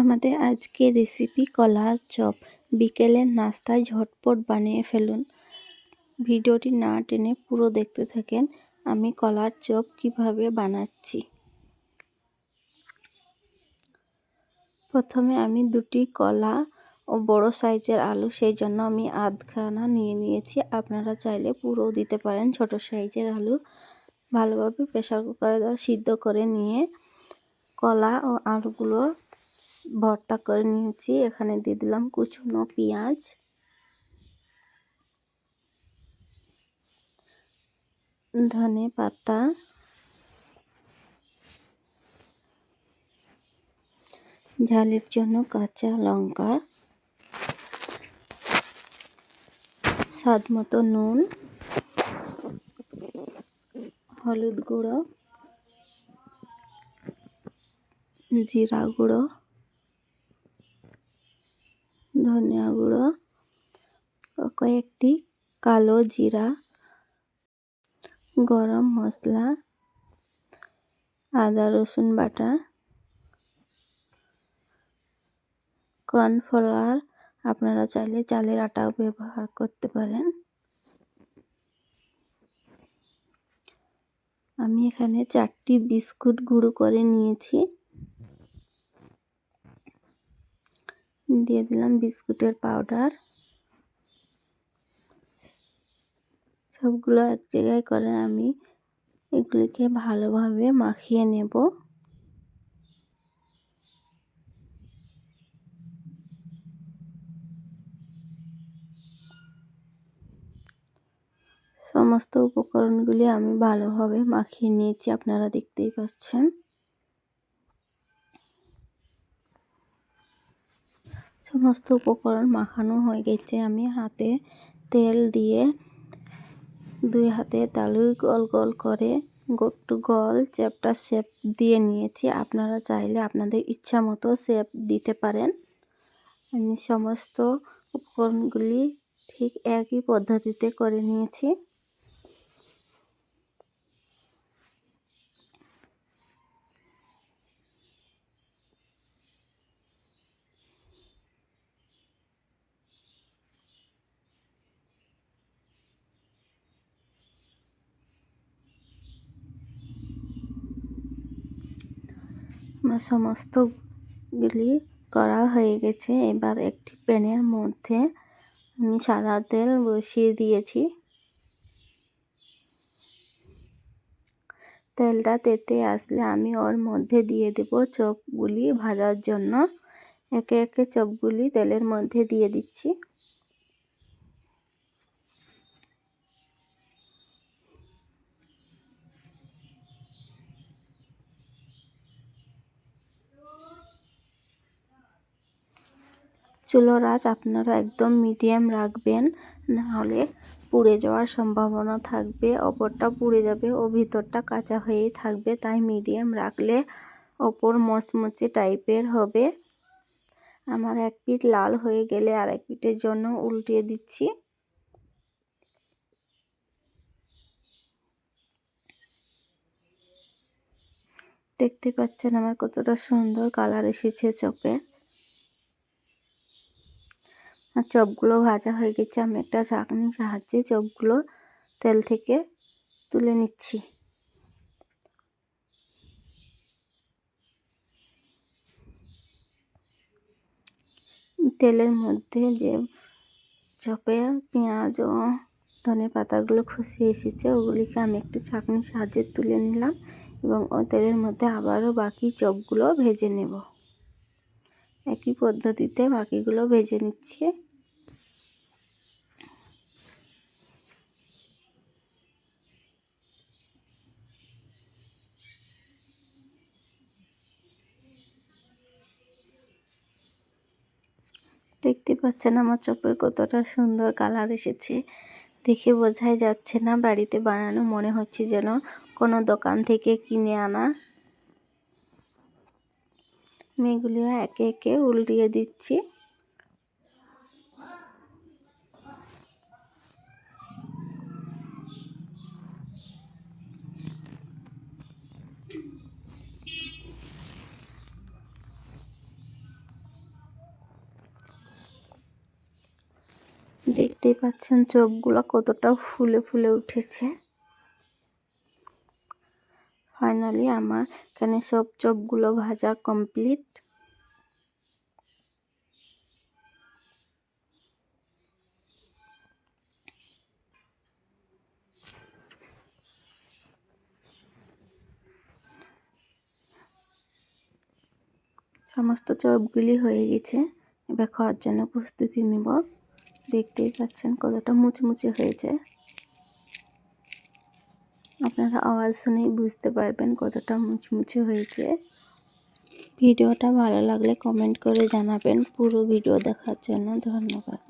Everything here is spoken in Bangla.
আমাদের আজকে রেসিপি কলার চপ। বিকেলের নাস্তায় ঝটপট বানিয়ে ফেলুন। ভিডিওটি না টেনে পুরো দেখতে থাকেন, আমি কলার চপ কীভাবে বানাচ্ছি। প্রথমে আমি দুটি কলা ও বড় সাইজের আলু, সেই জন্য আমি আধখানা নিয়ে নিয়েছি। আপনারা চাইলে পুরো দিতে পারেন ছোট সাইজের আলু। ভালোভাবে প্রেশার কুকারে সিদ্ধ করে নিয়ে কলা ও আলুগুলো ভর্তা করে নিয়েছি। এখানে দিয়ে দিলাম কুচুনো পেঁয়াজ। ধনে পাতা। ঝালের জন্য কাঁচা লঙ্কা। স্বাদ মতো নুন। হলুদ গুঁড়ো। জিরা গুঁড়ো। ধনিয়া গুঁড়ো ও কয়েকটি কালো জিরা, গরম মশলা, আদা, রসুন বাটা, কর্নফ্লাওয়ার। আপনারা চাইলে চালের আটাও ব্যবহার করতে পারেন। আমি এখানে চারটি বিস্কুট গুঁড়ো করে নিয়েছি। দিয়ে দিলাম বিস্কুটের পাউডার। সবগুলো এক জায়গায় করে আমি এগুলিকে ভালোভাবে মাখিয়ে নেব। সমস্ত উপকরণগুলি আমি ভালোভাবে মাখিয়ে নিয়েছি, আপনারা দেখতেই পাচ্ছেন। সমস্ত উপকরণ মাখানো হয়ে গেছে। আমি হাতে তেল দিয়ে দুই হাতে তালুই গোল গোল করে একটু গোল চ্যাপটা শেপ দিয়ে নিয়েছি। আপনারা চাইলে আপনাদের ইচ্ছা মতো শেপ দিতে পারেন। আমি সমস্ত উপকরণগুলি ঠিক একই পদ্ধতিতে করে নিয়েছি। আমার সমস্তগুলি করা হয়ে গেছে। এবার একটি প্যানের মধ্যে আমি সাদা তেল বসিয়ে দিয়েছি। তেলটা তেতে আসলে আমি ওর মধ্যে দিয়ে দেব চপগুলি ভাজার জন্য। একে একে চপগুলি তেলের মধ্যে দিয়ে দিচ্ছি। চুলোর আঁচ আপনারা একদম মিডিয়াম রাখবেন, নাহলে পুড়ে যাওয়ার সম্ভাবনা থাকবে। ওপরটা পুড়ে যাবে ও ভিতরটা কাঁচা হয়েই থাকবে, তাই মিডিয়াম রাখলে ওপর মচমচে টাইপের হবে। আমার এক পিঠ লাল হয়ে গেলে আর এক পিঠের জন্য উল্টিয়ে দিচ্ছি। দেখতে পাচ্ছেন আমার কতটা সুন্দর কালার এসেছে চপের আর চপগুলো ভাজা হয়ে গেছে। আমি একটা চাকনির সাহায্যে চপগুলো তেল থেকে তুলে নিচ্ছি। তেলের মধ্যে যে চপে পেঁয়াজ ও ধনে পাতাগুলো খসে এসেছে, ওগুলিকে আমি একটু চাকনির সাহায্যে তুলে নিলাম এবং ও তেলের মধ্যে আবারও বাকি চপগুলো ভেজে নেব। একই পদ্ধতিতে বাকিগুলো ভেজে নিচ্ছি। দেখতে পাচ্ছেন আমার চপের কতটা সুন্দর কালার এসেছে। দেখে বোঝাই যাচ্ছে না বাড়িতে বানানো মনে হচ্ছে যেন কোনো দোকান থেকে কিনে আনা। মেয়েগুলিও একে একে উল্টিয়ে দিচ্ছি। দেখতেই পাচ্ছেন চপগুলো কতটা ফুলে ফুলে উঠেছে। ফাইনালি আমার এখানে সব চপগুলো ভাজা কমপ্লিট সমস্ত চপগুলি হয়ে গেছে। এবার খাওয়ার জন্য প্রস্তুতি নিব। দেখতেই পাচ্ছেন কতটা মুচমুচে হয়েছে। আপনারা আওয়াজ শুনেই বুঝতে পারবেন কতটা মুচমুচে হয়েছে। ভিডিওটা ভালো লাগলে কমেন্ট করে জানাবেন। পুরো ভিডিও দেখার জন্য ধন্যবাদ।